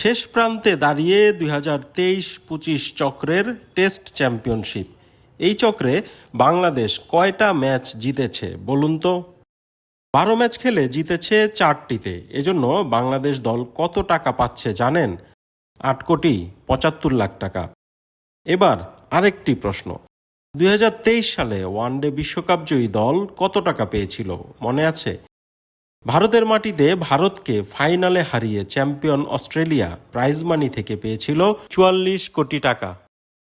শেষ প্রান্তে দাঁড়িয়ে দুই হাজার তেইশ পঁচিশ চক্রের টেস্ট চ্যাম্পিয়নশিপ। এই চক্রে বাংলাদেশ কয়টা ম্যাচ জিতেছে বলুন তো? বারো ম্যাচ খেলে জিতেছে চারটিতে। এজন্য বাংলাদেশ দল কত টাকা পাচ্ছে জানেন? আট কোটি পঁচাত্তর লাখ টাকা। এবার আরেকটি প্রশ্ন। দুই হাজার তেইশ সালে ওয়ানডে বিশ্বকাপ জয়ী দল কত টাকা পেয়েছিল? মনে আছে? ভারতের মাটিতে ভারতকে ফাইনালে হারিয়ে চ্যাম্পিয়ন অস্ট্রেলিয়া প্রাইজ মানি থেকে পেয়েছিল চুয়াল্লিশ কোটি টাকা।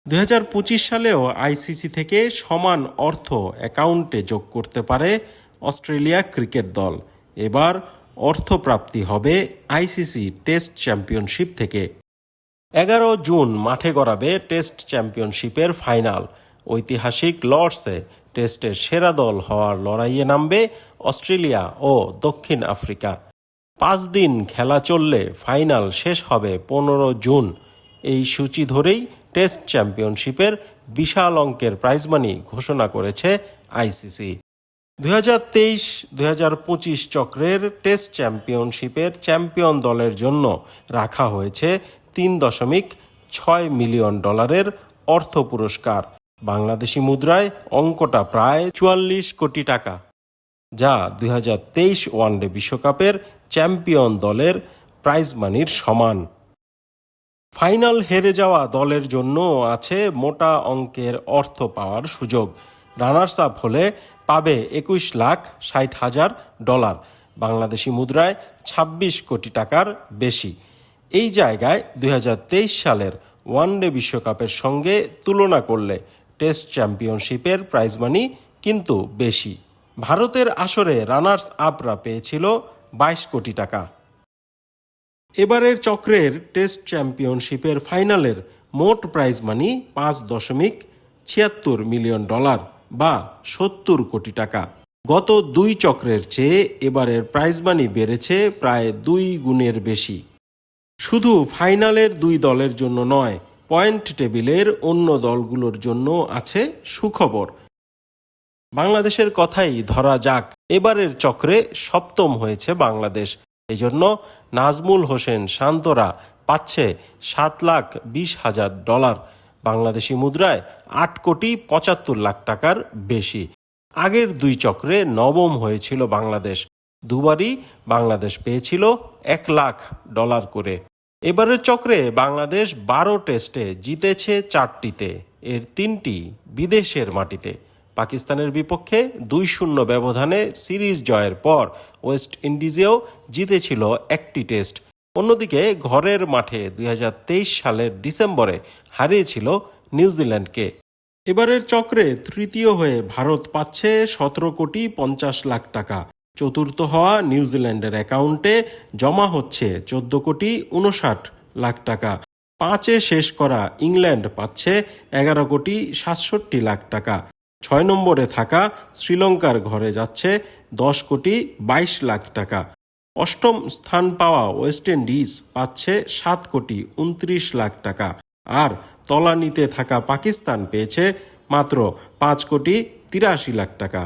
দুই হাজার পঁচিশ সালেও আইসিসি থেকে সমান অর্থ অ্যাকাউন্টে যোগ করতে পারে অস্ট্রেলিয়া ক্রিকেট দল। এবার অর্থপ্রাপ্তি হবে আইসিসি টেস্ট চ্যাম্পিয়নশিপ থেকে। এগারো জুন মাঠে গড়াবে টেস্ট চ্যাম্পিয়নশিপের ফাইনাল ঐতিহাসিক লর্ডসে টেস্টের সেরা দল হওয়ার লড়াইয়ে নামবে অস্ট্রেলিয়া ও দক্ষিণ আফ্রিকা। পাঁচ দিন খেলা চললে ফাইনাল শেষ হবে পনেরো জুন। এই সূচি ধরেই টেস্ট চ্যাম্পিয়নশিপের বিশাল অঙ্কের প্রাইজ মানি ঘোষণা করেছে আইসিসি দুই হাজার তেইশ, দুই হাজার পঁচিশ চক্রের টেস্ট চ্যাম্পিয়নশিপের চ্যাম্পিয়ন দলের জন্য রাখা হয়েছে তিন দশমিক ছয় মিলিয়ন ডলারের অর্থ পুরস্কার। বাংলাদেশি মুদ্রায় অঙ্কটা প্রায় চুয়াল্লিশ কোটি টাকা, যা দুই হাজার তেইশ ওয়ানডে বিশ্বকাপের চ্যাম্পিয়ন দলের প্রাইজ মানির সমান। ফাইনাল হেরে যাওয়া দলের জন্য আছে মোটা অঙ্কের অর্থ পাওয়ার সুযোগ। রানার্স আপ হলে পাবে একুশ লাখ ষাট হাজার ডলার। বাংলাদেশি মুদ্রায় ২৬ কোটি টাকার বেশি। এই জায়গায় দুই হাজার তেইশ সালের ওয়ানডে বিশ্বকাপের সঙ্গে তুলনা করলে টেস্ট চ্যাম্পিয়নশিপের প্রাইজ মানি কিন্তু বেশি। ভারতের আসরে রানার্স আপরা পেয়েছিল বাইশ কোটি টাকা। এবারের চক্রের টেস্ট চ্যাম্পিয়নশিপের ফাইনালের মোট প্রাইজ মানি পাঁচ দশমিক ছিয়াত্তর মিলিয়ন ডলার বা সত্তর কোটি টাকা। গত দুই চক্রের চেয়ে এবারের প্রাইজ মানি বেড়েছে প্রায় দুই গুণের বেশি। শুধু ফাইনালের দুই দলের জন্য নয় পয়েন্ট টেবিলের অন্য দলগুলোর জন্য আছে সুখবর। বাংলাদেশের কথাই ধরা যাক। এবারের চক্রে সপ্তম হয়েছে বাংলাদেশ। এজন্য নাজমুল হোসেন শান্তরা পাচ্ছে সাত লাখ বিশ হাজার ডলার। বাংলাদেশি মুদ্রায় আট কোটি পঁচাত্তর লাখ টাকার বেশি। আগের দুই চক্রে নবম হয়েছিল বাংলাদেশ। দুবারই বাংলাদেশ পেয়েছিল এক লাখ ডলার করে। এবারের চক্রে বাংলাদেশ বারো টেস্টে জিতেছে চারটিতে। এর তিনটি বিদেশের মাটিতে। পাকিস্তানের বিপক্ষে দুই শূন্য ব্যবধানে সিরিজ জয়ের পর ওয়েস্ট ইন্ডিজেও জিতেছিল একটি টেস্ট। অন্যদিকে ঘরের মাঠে দুই হাজার তেইশ সালের ডিসেম্বরে হারিয়েছিল নিউজিল্যান্ডকে। এবারের চক্রে তৃতীয় হয়ে ভারত পাচ্ছে সতেরো কোটি পঞ্চাশ লাখ টাকা। চতুর্থ হওয়া নিউজিল্যান্ডের অ্যাকাউন্টে জমা হচ্ছে চোদ্দ কোটি উনষাট লাখ টাকা। পাঁচে শেষ করা ইংল্যান্ড পাচ্ছে এগারো কোটি সাতষট্টি লাখ টাকা। ছয় নম্বরে থাকা শ্রীলঙ্কার ঘরে যাচ্ছে দশ কোটি বাইশ লাখ টাকা। অষ্টম স্থান পাওয়া ওয়েস্ট ইন্ডিজ পাচ্ছে সাত কোটি উনত্রিশ লাখ টাকা। আর তলানিতে থাকা পাকিস্তান পেয়েছে মাত্র পাঁচ কোটি তিরাশি লাখ টাকা।